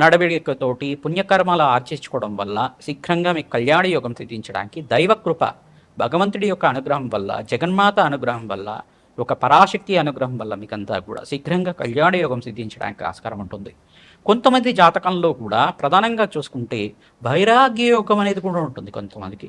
నడవడికతోటి పుణ్యకర్మలు ఆర్చించుకోవడం వల్ల శీఘ్రంగా మీకు కళ్యాణ యోగం సిద్ధించడానికి దైవకృప భగవంతుడి యొక్క అనుగ్రహం వల్ల జగన్మాత అనుగ్రహం వల్ల ఒక పరాశక్తి అనుగ్రహం వల్ల మీకంతా కూడా శీఘ్రంగా కళ్యాణ యోగం సిద్ధించడానికి ఆస్కారం ఉంటుంది. కొంతమంది జాతకంలో కూడా ప్రధానంగా చూసుకుంటే వైరాగ్య యోగం అనేది కూడా ఉంటుంది కొంతమందికి.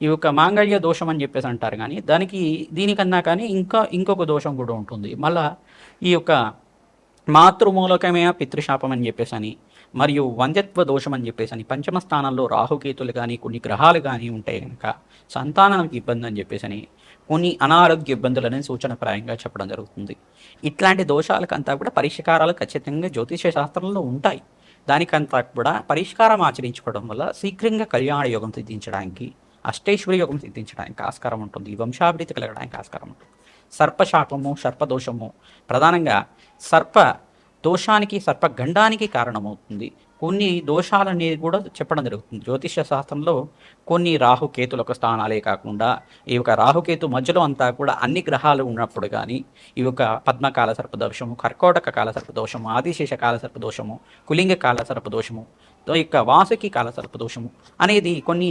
ఈ యొక్క మాంగళ్య దోషం అని చెప్పేసి అంటారు కానీ దానికి దీనికన్నా కానీ ఇంకా ఇంకొక దోషం కూడా ఉంటుంది. మళ్ళా ఈ యొక్క మాతృమూలకమే పితృశాపం అని చెప్పేసి అని మరియు వంద్యత్వ దోషం అని చెప్పేసి అని పంచమ స్థానంలో రాహుకేతులు కానీ కొన్ని గ్రహాలు కానీ ఉంటే కనుక సంతానానికి ఇబ్బంది అని చెప్పేసి అని కొన్ని అనారోగ్య ఇబ్బందులని సూచనప్రాయంగా చెప్పడం జరుగుతుంది. ఇట్లాంటి దోషాలకంతా కూడా పరిష్కారాలు ఖచ్చితంగా జ్యోతిష శాస్త్రంలో ఉంటాయి. దానికంతా కూడా పరిష్కారం ఆచరించుకోవడం వల్ల శీఘ్రంగా కళ్యాణ యోగం సిద్ధించడానికి అష్టైశ్వర్య యోగం సిద్ధించడానికి ఆస్కారం ఉంటుంది. వంశాభివృద్ధి కలగడానికి ఆస్కారం ఉంటుంది. సర్పశాపము సర్పదోషము ప్రధానంగా సర్ప దోషానికి సర్పగండానికి కారణమవుతుంది. కొన్ని దోషాలనేది కూడా చెప్పడం జరుగుతుంది. జ్యోతిష శాస్త్రంలో కొన్ని రాహుకేతుల యొక్క స్థానాలే కాకుండా ఈ యొక్క రాహుకేతు మధ్యలో అంతా కూడా అన్ని గ్రహాలు ఉన్నప్పుడు కానీ ఈ యొక్క పద్మకాల సర్పదోషము కర్కోటక కాల సర్పదోషము ఆదిశేష కాల సర్పదోషము కులింగ కాల సర్పదోషము యొక్క వాసుకి కాల సర్పదోషము అనేది కొన్ని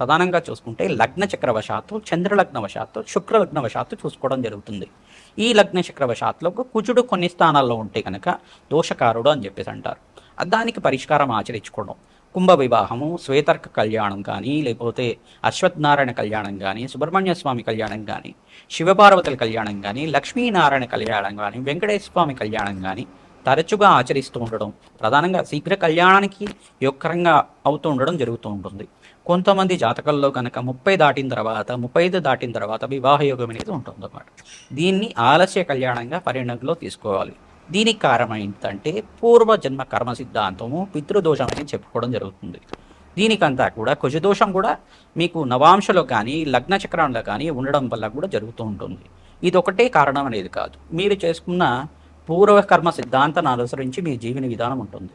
ప్రధానంగా చూసుకుంటే లగ్న చక్రవశాత్తు చంద్రలగ్నవశాత్తు శుక్రలగ్నవశాత్తు చూసుకోవడం జరుగుతుంది. ఈ లగ్న చక్రవశాత్తులో కుజుడు కొన్ని స్థానాల్లో ఉంటే కనుక దోషకారుడు అని చెప్పేసి అంటారు. దానికి పరిష్కారం ఆచరించుకోవడం. కుంభ వివాహము శ్వేతర్క కళ్యాణం కానీ లేకపోతే అశ్వత్థనారాయణ కళ్యాణం కానీ సుబ్రహ్మణ్య స్వామి కళ్యాణం కానీ శివపార్వతుల కళ్యాణం కానీ లక్ష్మీనారాయణ కళ్యాణం కానీ వెంకటేశ్వర స్వామి కళ్యాణం కానీ తరచుగా ఆచరిస్తూ ఉండడం ప్రధానంగా శీఘ్ర కళ్యాణానికి యొక్కరంగా అవుతూ ఉండడం జరుగుతూ ఉంటుంది. కొంతమంది జాతకంలో కనుక ముప్పై దాటిన తర్వాత ముప్పై ఐదు దాటిన తర్వాత వివాహ యోగం అనేది ఉంటుంది అన్నమాట దీన్ని ఆలస్య కళ్యాణంగా పరిగణనలో తీసుకోవాలి. దీనికి కారణం ఏంటంటే పూర్వజన్మ కర్మ సిద్ధాంతము పితృదోషం అని చెప్పుకోవడం జరుగుతుంది. దీనికంతా కూడా కుజదోషం కూడా మీకు నవాంశలో కానీ లగ్న చక్రంలో కానీ ఉండడం వల్ల కూడా జరుగుతూ ఉంటుంది. ఇది ఒకటే కారణం అనేది కాదు. మీరు చేసుకున్న పూర్వకర్మ సిద్ధాంతాన్ని అనుసరించి మీ జీవన విధానం ఉంటుంది.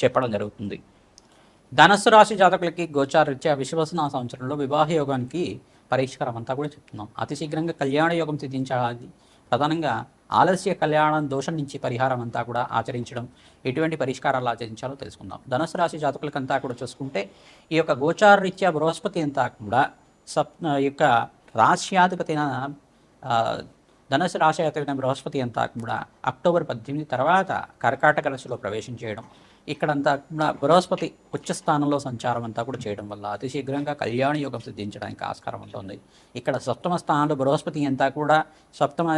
చెప్పడం జరుగుతుంది. ధనస్సు రాశి జాతకులకి గోచారరీత్యా విశ్వసన సంవత్సరంలో వివాహ యోగానికి పరిష్కారం అంతా కూడా చెప్తున్నాం. అతి శీఘ్రంగా కళ్యాణ యోగం సిద్ధించాలి. ప్రధానంగా ఆలస్య కళ్యాణం దోషం నుంచి పరిహారం అంతా కూడా ఆచరించడం ఎటువంటి పరిష్కారాలు ఆచరించాలో తెలుసుకుందాం. ధనుసు రాశి జాతకులకంతా కూడా చూసుకుంటే ఈ యొక్క గోచారరీత్యా బృహస్పతి అంతా కూడా సప్ ఈ యొక్క రాశ్యాధిపతిన ఆ, ధనుసు రాశి అధిపతిన బృహస్పతి అంతా కూడా అక్టోబర్ పద్దెనిమిది తర్వాత కర్కాటక రాశిలో ప్రవేశం చేయడం ఇక్కడంతా కూడా బృహస్పతి ఉచ్చ స్థానంలో సంచారం అంతా కూడా చేయడం వల్ల అతి శీఘ్రంగా కళ్యాణ యోగం సిద్ధించడానికి ఆస్కారం ఉంటుంది. ఇక్కడ సప్తమ స్థానంలో బృహస్పతి అంతా కూడా సప్తమ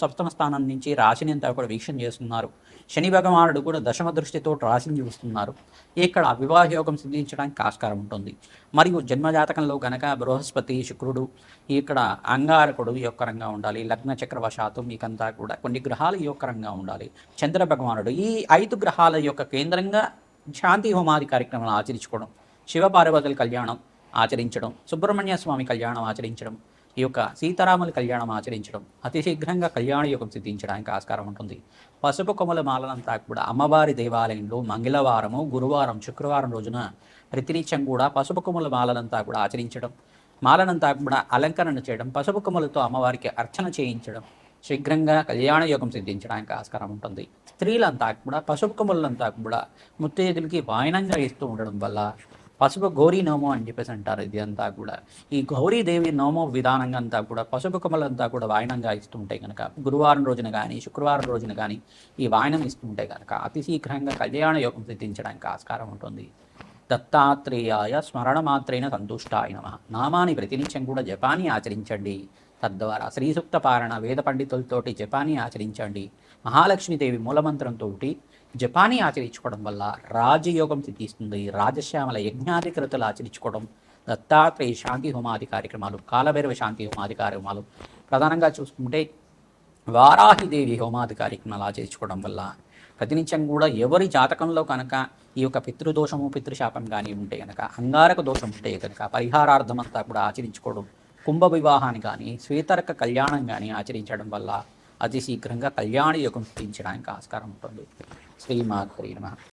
సప్తమ స్థానం నుంచి రాశిని అంతా కూడా వీక్షణ చేస్తున్నారు. శని భగవానుడు కూడా దశమ దృష్టితో రాశిని చూస్తున్నారు. ఇక్కడ వివాహ యోగం సిద్ధించడానికి ఆస్కారం ఉంటుంది. మరియు జన్మజాతకంలో కనుక బృహస్పతి శుక్రుడు ఇక్కడ అంగారకుడు యొక్కరంగా ఉండాలి. లగ్న చక్రవశాత్తు మీకంతా కూడా కొన్ని గ్రహాలు యొక్కరంగా ఉండాలి. చంద్ర భగవానుడు ఈ ఐదు గ్రహాల యొక్క కేంద్రంగా శాంతి హోమాది కార్యక్రమాలు ఆచరించుకోవడం శివపార్వతుల కళ్యాణం ఆచరించడం సుబ్రహ్మణ్య స్వామి కళ్యాణం ఆచరించడం ఈ యొక్క సీతారాముల కళ్యాణం ఆచరించడం అతి శీఘ్రంగా కళ్యాణ యోగం సిద్ధించడానికి ఆస్కారం ఉంటుంది. పసుపు కొమ్మల మాలనంతా కూడా అమ్మవారి దేవాలయంలో మంగళవారము గురువారం శుక్రవారం రోజున ప్రతినిత్యం కూడా పసుపు కొమ్మల మాలనంతా కూడా ఆచరించడం మాలనంతా కూడా అలంకరణ చేయడం పసుపు కొమ్మలతో అమ్మవారికి అర్చన చేయించడం శీఘ్రంగా కళ్యాణ యోగం సిద్ధించడానికి ఆస్కారం ఉంటుంది. స్త్రీలంతా కూడా పసుపు కుమలంతా కూడా ముత్తేదులకి వాయనంగా ఇస్తూ ఉండడం వల్ల పసుపు గౌరీ నోమం అని చెప్పేసి అంటారు ఇది అంతా కూడా. ఈ గౌరీదేవి నోమం విధానంగా అంతా కూడా పసుపు కొమ్మలంతా కూడా వాయనంగా ఇస్తుంటే కనుక గురువారం రోజున కానీ శుక్రవారం రోజున కానీ ఈ వాయనం ఇస్తుంటే కనుక అతి శీఘ్రంగా కళ్యాణ యోగం సిద్ధించడానికి ఆస్కారం ఉంటుంది. దత్తాత్రేయాయ స్మరణ మాత్రైన సంతుష్టాయ నమ. నామాని ప్రతినిత్యం కూడా జపాన్ని ఆచరించండి. తద్వారా శ్రీసూక్త పారణ వేద పండితులతోటి జపాన్ని ఆచరించండి. మహాలక్ష్మీదేవి మూలమంత్రంతో జపానీ ఆచరించుకోవడం వల్ల రాజయోగం సిద్ధిస్తుంది. రాజశ్యామల యజ్ఞాధికృతులు ఆచరించుకోవడం దత్తాత్రేయ శాంతి హోమాది కార్యక్రమాలు కాలభైరవ శాంతి హోమాది కార్యక్రమాలు ప్రధానంగా చూసుకుంటే వారాహిదేవి హోమాది కార్యక్రమాలు ఆచరించుకోవడం వల్ల ప్రతినిత్యం కూడా ఎవరి జాతకంలో కనుక ఈ యొక్క పితృదోషము పితృశాపం కానీ ఉంటే కనుక అంగారక దోషం ఉంటే కనుక పరిహారార్థమంతా కూడా ఆచరించుకోవడం కుంభ వివాహాన్ని కానీ శ్వేతరక కళ్యాణం కానీ ఆచరించడం వల్ల అతి శీఘ్రంగా కళ్యాణ యోగం సిద్ధించడానికి ఆస్కారం ఉంటుంది. శ్రీమాత్రీ నమ.